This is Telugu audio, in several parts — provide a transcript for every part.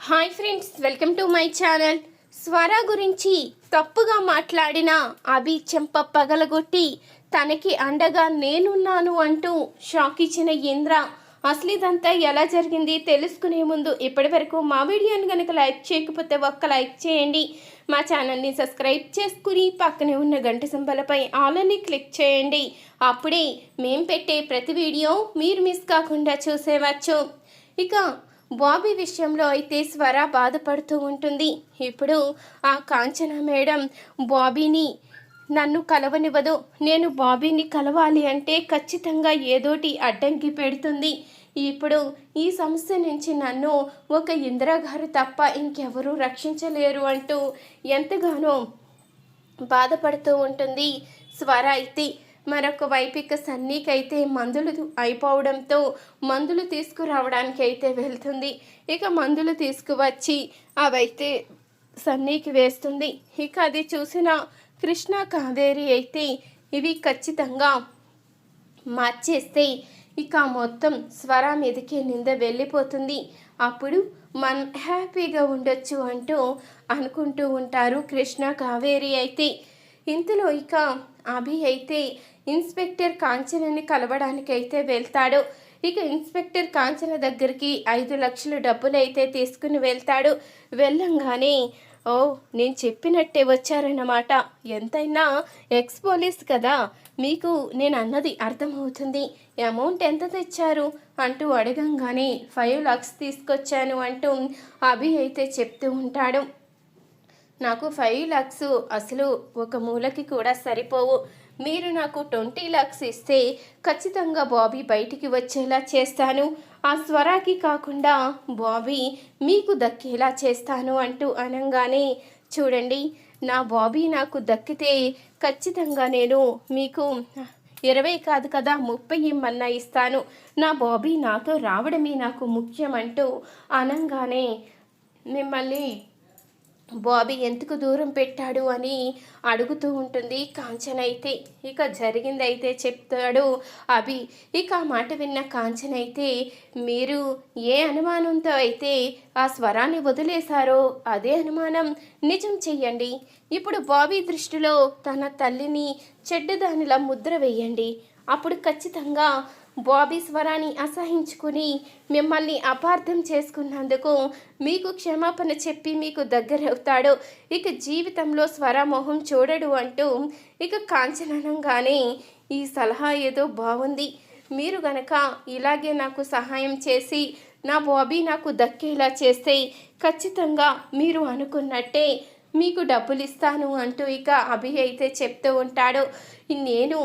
Hi friends welcome to my channel స్వర గురించి తప్పుగా మాట్లాడిన అభి చెంప పగలగొట్టి తనకి అండగా నేనున్నాను అంటూ షాక్ ఇచ్చిన ఇంద్ర అసలు ఇదంతా ఎలా జరిగింది తెలుసుకునే ముందు ఇప్పటి వరకు మా వీడియోని కనుక లైక్ చేయకపోతే ఒక్క లైక్ చేయండి. మా ఛానల్ని సబ్స్క్రైబ్ చేసుకుని పక్కనే ఉన్న గంట సింబలపై ఆలని క్లిక్ చేయండి. అప్పుడే మేము పెట్టే ప్రతి వీడియో మీరు మిస్ కాకుండా చూసేవచ్చు ఇక బాబీ విషయంలో అయితే స్వర బాధపడుతూ ఉంటుంది. ఇప్పుడు ఆ కాంచన మేడం బాబీని నన్ను కలవనివ్వదు. నేను బాబీని కలవాలి అంటే ఖచ్చితంగా ఏదోటి అడ్డంకి పెడుతుంది. ఇప్పుడు ఈ సమస్య నుంచి నన్ను ఒక ఇందిరాగారు తప్ప ఇంకెవరూ రక్షించలేరు అంటూ ఎంతగానో బాధపడుతూ ఉంటుంది స్వర అయితే. మరొక వైపు ఇక సన్నీకైతే మందులు అయిపోవడంతో మందులు తీసుకురావడానికి అయితే వెళ్తుంది. ఇక మందులు తీసుకువచ్చి అవైతే సన్నీకి వేస్తుంది. ఇక అది చూసిన కృష్ణ కావేరి అయితే ఇవి ఖచ్చితంగా మార్చేస్తే ఇక మొత్తం స్వర మీదకే నింద వెళ్ళిపోతుంది. అప్పుడు మనం హ్యాపీగా ఉండొచ్చు అంటూ అనుకుంటూ ఉంటారు కృష్ణ కావేరి అయితే. ఇంతలో ఇక అభి అయితే ఇన్స్పెక్టర్ కాంచనని కలవడానికి అయితే వెళ్తాడు. ఇక ఇన్స్పెక్టర్ కాంచన దగ్గరికి ఐదు లక్షలు డబ్బులు అయితే తీసుకుని వెళ్తాడు. వెళ్ళంగానే ఓ నేను చెప్పినట్టే వచ్చారన్నమాట. ఎంతైనా ఎక్స్ పోలీస్ కదా మీకు నేను అన్నది అర్థమవుతుంది. అమౌంట్ ఎంత తెచ్చారు? అంటూ అడగంగానే ఫైవ్ లాక్స్ తీసుకొచ్చాను అంటూ అభి అయితే చెప్తూ ఉంటాడు. నాకు ఫైవ్ లాక్స్ అసలు ఒక మూలకి కూడా సరిపోవు. మీరు నాకు ట్వంటీ లాక్స్ ఇస్తే ఖచ్చితంగా బాబీ బయటికి వచ్చేలా చేస్తాను. ఆ స్వరాకి కాకుండా బాబీ మీకు దక్కేలా చేస్తాను అంటూ అనగానే చూడండి నా బాబీ నాకు దక్కితే ఖచ్చితంగా నేను మీకు ఇరవై కాదు కదా ముప్పై ఇమ్మన్నా ఇస్తాను. నా బాబీ నాతో రావడమే నాకు ముఖ్యం అంటూ అనగానే మిమ్మల్ని బాబీ ఎందుకు దూరం పెట్టాడు అని అడుగుతూ ఉంటుంది. కాంచన అయితే ఇక జరిగిందైతే చెప్తాడు అభి. ఇక ఆ మాట విన్న కాంచన అయితే మీరు ఏ అనుమానంతో అయితే ఆ స్వరాన్ని వదిలేశారో అదే అనుమానం. నిజం చెయ్యండి. ఇప్పుడు బాబీ దృష్టిలో తన తల్లిని చెడ్డదానిలా ముద్ర వేయండి. అప్పుడు ఖచ్చితంగా బాబీ స్వరాన్ని అసహించుకుని మిమ్మల్ని అపార్థం చేసుకున్నందుకు మీకు క్షమాపణ చెప్పి మీకు దగ్గరవుతాడు. ఇక జీవితంలో స్వర మొహం చూడడు అంటూ ఇక కాంచనంగానే ఈ సలహా ఏదో బాగుంది మీరు గనక ఇలాగే నాకు సహాయం చేసి నా బాబీ నాకు దక్కేలా చేస్తే ఖచ్చితంగా మీరు అనుకున్నట్టే మీకు డబ్బులు ఇస్తాను అంటూ ఇక అభి అయితే చెప్తూ ఉంటాడు. నేను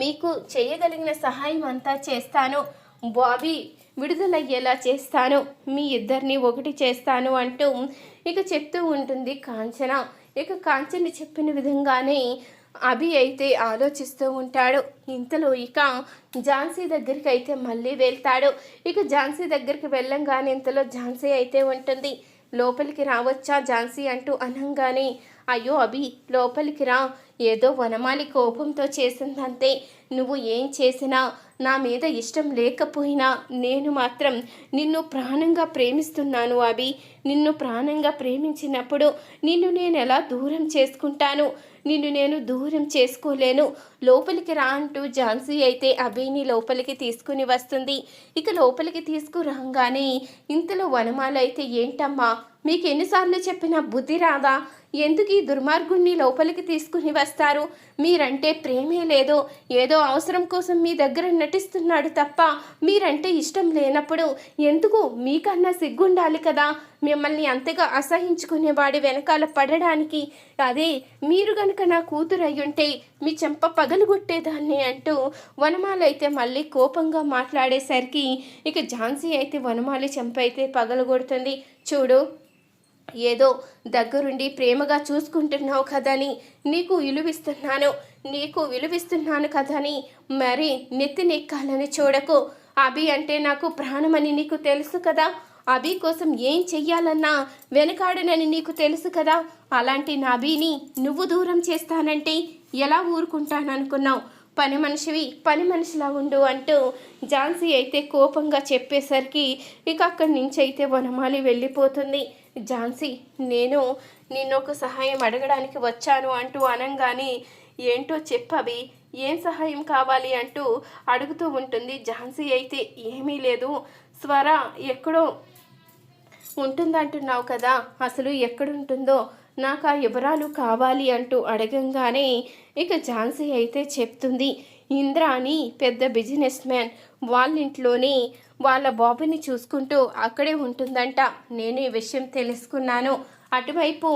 మీకు చేయగలిగిన సహాయం అంతా చేస్తాను. బాబీ విడుదలయ్యేలా చేస్తాను. మీ ఇద్దరిని ఒకటి చేస్తాను అంటూ ఇక చెప్తూ ఉంటుంది కాంచన. ఇక కాంచన చెప్పిన విధంగానే అభి అయితే ఆలోచిస్తూ ఉంటాడు. ఇంతలో ఇక ఝాన్సీ దగ్గరికి అయితే మళ్ళీ వెళ్తాడు. ఇక ఝాన్సీ దగ్గరికి వెళ్ళంగానే ఇంతలో ఝాన్సీ అయితే ఉంటుంది. లోపలికి రావచ్చా ఝాన్సీ అంటూ అనంగానే అయ్యో అభి లోపలికి రా. ఏదో వనమాలి కోపంతో చేసిందంతే. నువ్వు ఏం చేసినా నా మీద ఇష్టం లేకపోయినా నేను మాత్రం నిన్ను ప్రాణంగా ప్రేమిస్తున్నాను అభి. నిన్ను ప్రాణంగా ప్రేమించినప్పుడు నిన్ను నేను ఎలా దూరం చేసుకుంటాను? నిన్ను నేను దూరం చేసుకోలేను. లోపలికి రా అంటూ ఝాన్సీ అయితే అభిని లోపలికి తీసుకుని వస్తుంది. ఇక లోపలికి తీసుకురాగానే ఇంతలో వనమాలైతే ఏంటమ్మా మీకు ఎన్నిసార్లు చెప్పినా బుద్ధి రాదా? ఎందుకు ఈ దుర్మార్గుణ్ణి లోపలికి తీసుకుని వస్తారు? మీరంటే ప్రేమే లేదో. ఏదో అవసరం కోసం మీ దగ్గర నటిస్తున్నాడు తప్ప మీరంటే ఇష్టం లేనప్పుడు ఎందుకు మీకన్నా సిగ్గుండాలి కదా? మిమ్మల్ని అంతగా అసహించుకునేవాడి వెనకాల పడడానికి. అదే మీరు గనక నా కూతురు అయ్యుంటే మీ చెంప పగలుగొట్టేదాన్ని అంటూ వనమాల అయితే మళ్ళీ కోపంగా మాట్లాడేసరికి ఇక ఝాన్సీ అయితే వనమాలి చెంప అయితే పగలగొడుతుంది. చూడు. ఏదో దగ్గరుండి ప్రేమగా చూసుకుంటున్నావు కదని నీకు విలువిస్తున్నాను నీకు విలువిస్తున్నాను కదని మరి నెత్తి నెక్కాలని చూడకు. అభి అంటే నాకు ప్రాణమని నీకు తెలుసు కదా. అభి కోసం ఏం చెయ్యాలన్నా వెనకాడనని నీకు తెలుసు కదా. అలాంటి నా అభిని నువ్వు దూరం చేస్తానంటే ఎలా ఊరుకుంటాననుకున్నావు? పని మనిషివి పని మనిషిలా ఉండు అంటూ ఝాన్సీ అయితే కోపంగా చెప్పేసరికి ఇక అక్కడి నుంచి అయితే వనమాలి వెళ్ళిపోతుంది. ఝాన్సీ నేను నిన్ను ఒక సహాయం అడగడానికి వచ్చాను అంటూ అనంగానే ఏంటో చెప్పవి ఏం సహాయం కావాలి? అంటూ అడుగుతూ ఉంటుంది ఝాన్సీ. అయితే ఏమీ లేదు. స్వర ఎక్కడో ఉంటుందంటున్నావు కదా అసలు ఎక్కడుంటుందో నాకు ఆ వివరాలు కావాలి అంటూ అడగంగానే ఇక ఝాన్సీ అయితే చెప్తుంది ఇంద్రాని పెద్ద బిజినెస్ మ్యాన్ వాళ్ళ ఇంట్లోనే వాళ్ళ బాబుని చూసుకుంటూ అక్కడే ఉంటుందంట. నేను ఈ విషయం తెలుసుకున్నాను. అటువైపు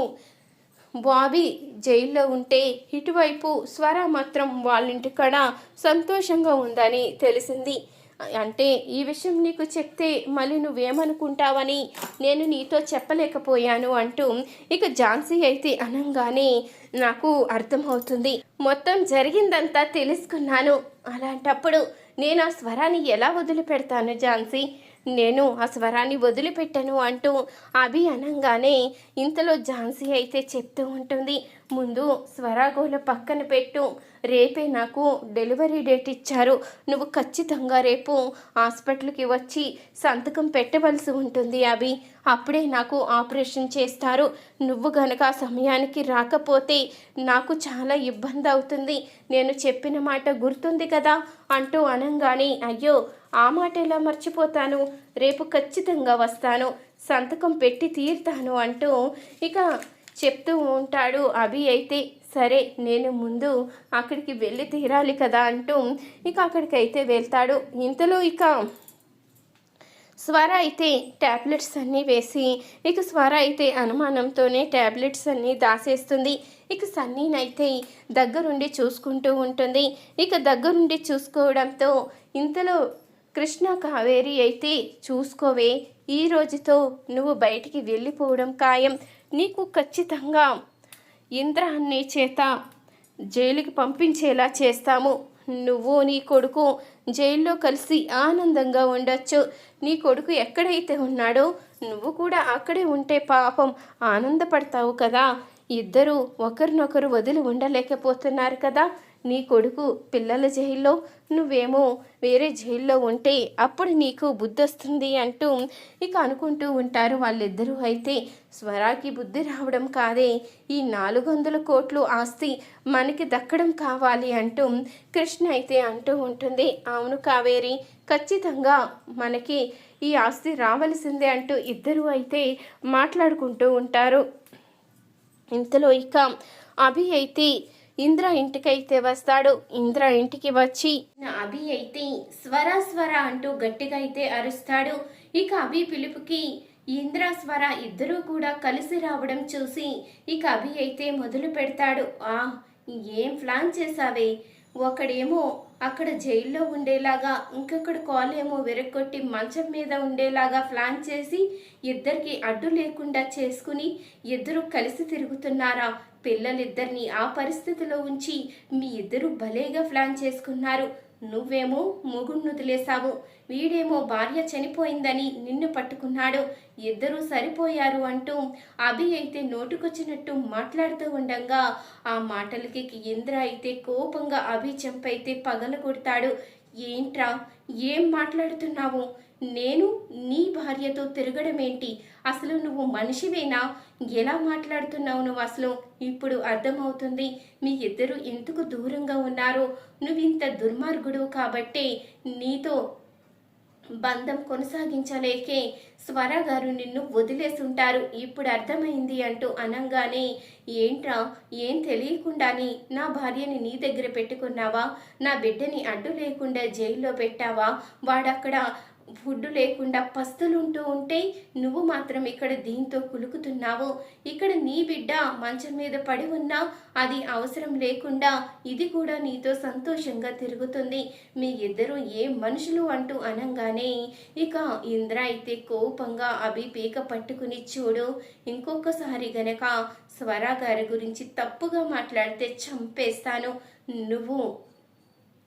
బాబీ జైల్లో ఉంటే ఇటువైపు స్వర మాత్రం వాళ్ళ ఇంటికాడ సంతోషంగా ఉందని తెలిసింది. అంటే ఈ విషయం నీకు చెప్తే మళ్ళీ నువ్వేమనుకుంటావని నేను నీతో చెప్పలేకపోయాను అంటూ ఇక ఝాన్సీ అయితే అనంగానే నాకు అర్థమవుతుంది. మొత్తం జరిగిందంతా తెలుసుకున్నాను. అలాంటప్పుడు నేను ఆ స్వరాన్ని ఎలా వదిలిపెడతాను ఝాన్సీ? నేను ఆ స్వరాన్ని వదిలిపెట్టను అంటూ అభి అనంగానే ఇంతలో ఝాన్సీ అయితే చెప్తూ ఉంటుంది. ముందు స్వరాగోలు పక్కన పెట్టు. రేపే నాకు డెలివరీ డేట్ ఇచ్చారు. నువ్వు ఖచ్చితంగా రేపు హాస్పిటల్కి వచ్చి సంతకం పెట్టవలసి ఉంటుంది అభి. అప్పుడే నాకు ఆపరేషన్ చేస్తారు. నువ్వు గనక ఆ సమయానికి రాకపోతే నాకు చాలా ఇబ్బంది అవుతుంది. నేను చెప్పిన మాట గుర్తుంది కదా? అంటూ అనంగానే అయ్యో ఆ మాట ఎలా మర్చిపోతాను? రేపు ఖచ్చితంగా వస్తాను. సంతకం పెట్టి తీరుతాను అంటూ ఇక చెప్తూ ఉంటాడు అభి. అయితే సరే నేను ముందు అక్కడికి వెళ్ళి తీరాలి కదా అంటూ ఇక అక్కడికైతే వెళ్తాడు. ఇంతలో ఇక స్వర అయితే ట్యాబ్లెట్స్ అన్నీ వేసి ఇక స్వర అయితే అనుమానంతోనే ట్యాబ్లెట్స్ అన్నీ దాసేస్తుంది. ఇక సన్నీనైతే దగ్గరుండి చూసుకుంటూ ఉంటుంది. ఇక దగ్గరుండి చూసుకోవడంతో ఇంతలో కృష్ణ కావేరి అయితే చూసుకోవే ఈ రోజుతో నువ్వు బయటికి వెళ్ళిపోవడం ఖాయం. నీకు ఖచ్చితంగా ఇంద్రాన్ని చేత జైలుకి పంపించేలా చేస్తాము. నువ్వు నీ కొడుకు జైల్లో కలిసి ఆనందంగా ఉండొచ్చు. నీ కొడుకు ఎక్కడైతే ఉన్నాడో నువ్వు కూడా అక్కడే ఉంటే పాపం ఆనందపడతావు కదా. ఇద్దరు ఒకరినొకరు వదిలి ఉండలేకపోతున్నారు కదా. నీ కొడుకు పిల్లల జైల్లో నువ్వేమో వేరే జైల్లో ఉంటే అప్పుడు నీకు బుద్ధి వస్తుంది అంటూ ఇక అనుకుంటూ ఉంటారు వాళ్ళిద్దరూ. అయితే స్వరాకి బుద్ధి రావడం కాదే. ఈ నాలుగు వందల కోట్లు ఆస్తి మనకి దక్కడం కావాలి అంటూ కృష్ణ అయితే అంటూ ఉంటుంది. అవును కావేరి ఖచ్చితంగా మనకి ఈ ఆస్తి రావలసిందే అంటూ ఇద్దరు అయితే మాట్లాడుకుంటూ ఉంటారు. ఇంతలో ఇక అభి అయితే ఇంద్ర ఇంటికైతే వస్తాడు. ఇంద్ర ఇంటికి వచ్చి అభి అయితే స్వర స్వర అంటూ గట్టిగా అయితే అరుస్తాడు. ఇక అభి పిలుపుకి ఇంద్ర స్వర ఇద్దరూ కూడా కలిసి రావడం చూసి ఇక అభి అయితే మొదలు పెడతాడు. ఆ ఏం ప్లాన్ చేసావే ఒకడేమో అక్కడ జైల్లో ఉండేలాగా ఇంకొకడు కాలేమో విరగొట్టి మంచం మీద ఉండేలాగా ప్లాన్ చేసి ఇద్దరికి అడ్డు లేకుండా చేసుకుని ఇద్దరు కలిసి తిరుగుతున్నారా? పిల్లలిద్దరిని ఆ పరిస్థితిలో ఉంచి మీ ఇద్దరు భలేగా ప్లాన్ చేసుకున్నారు. నువ్వేమో మొగుడు వదిలేశావు వీడేమో భార్య చనిపోయిందని నిన్ను పట్టుకున్నాడు. ఇద్దరూ సరిపోయారు అంటూ అభి అయితే నోటుకొచ్చినట్టు మాట్లాడుతూ ఉండగా ఆ మాటలకి ఇంద్ర అయితే కోపంగా అభి చెంపైతే పగల కొడతాడు ఏంట్రా? ఏం మాట్లాడుతున్నావు? నేను నీ భార్యతో తిరగడం ఏంటి అసలు నువ్వు మనిషివేనా? ఎలా మాట్లాడుతున్నావు నువ్వు అసలు? ఇప్పుడు అర్థమవుతుంది మీ ఇద్దరు ఎందుకు దూరంగా ఉన్నారో? నువ్వు ఇంత దుర్మార్గుడు కాబట్టే నీతో బంధం కొనసాగించలేకే. స్వర గారు నిన్ను వదిలేసుంటారు. ఇప్పుడు అర్థమైంది అంటూ అనంగానే ఏంట్రా? ఏం తెలియకుండాని నా భార్యని నీ దగ్గర పెట్టుకున్నావా? నా బిడ్డని అడ్డు లేకుండా జైల్లో పెట్టావా? వాడక్కడ ఫుడ్ లేకుండా పస్తులుంటూ ఉంటే నువ్వు మాత్రం ఇక్కడ దీంతో కులుకుతున్నావు. ఇక్కడ నీ బిడ్డ మంచం మీద పడి ఉన్నా అది అవసరం లేకుండా ఇది కూడా నీతో సంతోషంగా తిరుగుతుంది. మీ ఇద్దరు ఏ మనుషులు అంటూ అనంగానే ఇక ఇంద్ర అయితే కోపంగా అభి పీక పట్టుకుని చూడు ఇంకొకసారి గనక స్వరా గారి గురించి తప్పుగా మాట్లాడితే చంపేస్తాను. నువ్వు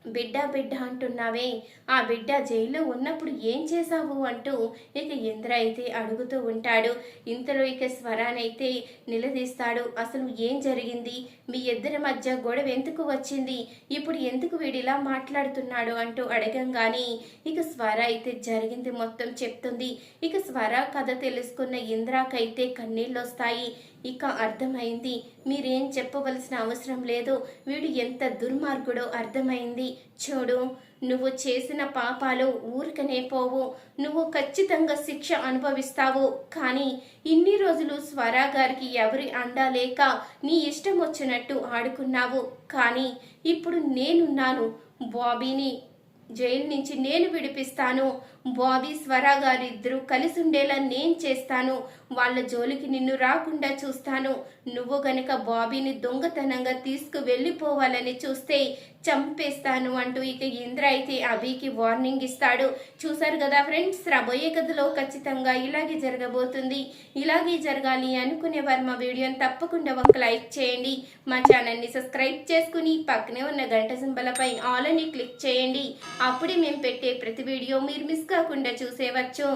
బిడ్డ బిడ్డ అంటున్నావే. ఆ బిడ్డ జైల్లో ఉన్నప్పుడు ఏం చేశావు? అంటూ ఇక ఇంద్ర అయితే అడుగుతూ ఉంటాడు. ఇంతలో ఇక స్వరానైతే నిలదీస్తాడు. అసలు ఏం జరిగింది? మీ ఇద్దరి మధ్య గొడవ ఎందుకు వచ్చింది? ఇప్పుడు ఎందుకు వీడిలా మాట్లాడుతున్నాడు? అంటూ అడగంగానే ఇక స్వర అయితే జరిగింది మొత్తం చెప్తుంది. ఇక స్వర కథ తెలుసుకున్న ఇంద్రాకైతే కన్నీళ్ళు వస్తాయి ఇక అర్థమైంది. మీరేం చెప్పవలసిన అవసరం లేదు. వీడు ఎంత దుర్మార్గుడో అర్థమైంది. చూడు నువ్వు చేసిన పాపాలు ఊరికనే పోవు. నువ్వు ఖచ్చితంగా శిక్ష అనుభవిస్తావు. కానీ ఇన్ని రోజులు స్వరా గారికి ఎవరి అండా లేక నీ ఇష్టం వచ్చినట్టు ఆడుకున్నావు. కానీ ఇప్పుడు నేనున్నాను. బాబీని జైలు నుంచి నేను విడిపిస్తాను. బాబీ స్వరా గారిద్దరూ కలిసి ఉండేలా నేను చేస్తాను. వాళ్ళ జోలికి నిన్ను రాకుండా చూస్తాను. నువ్వు గనక బాబీని దొంగతనంగా తీసుకు వెళ్ళిపోవాలని చూస్తే చంపేస్తాను అంటూ ఇక ఇంద్ర అయితే అభికి వార్నింగ్ ఇస్తాడు. చూసారు కదా ఫ్రెండ్స్ రాబోయే కథలో ఖచ్చితంగా ఇలాగే జరగబోతుంది. ఇలాగే జరగాలి అనుకునే వారు మా వీడియోని తప్పకుండా ఒక లైక్ చేయండి. మా ఛానల్ని సబ్స్క్రైబ్ చేసుకుని పక్కనే ఉన్న గంట సింబలపై ఆల్ అని క్లిక్ చేయండి. అప్పుడే మేము పెట్టే ప్రతి వీడియో మీరు మిస్ కాకుండా చూసేవచ్చు.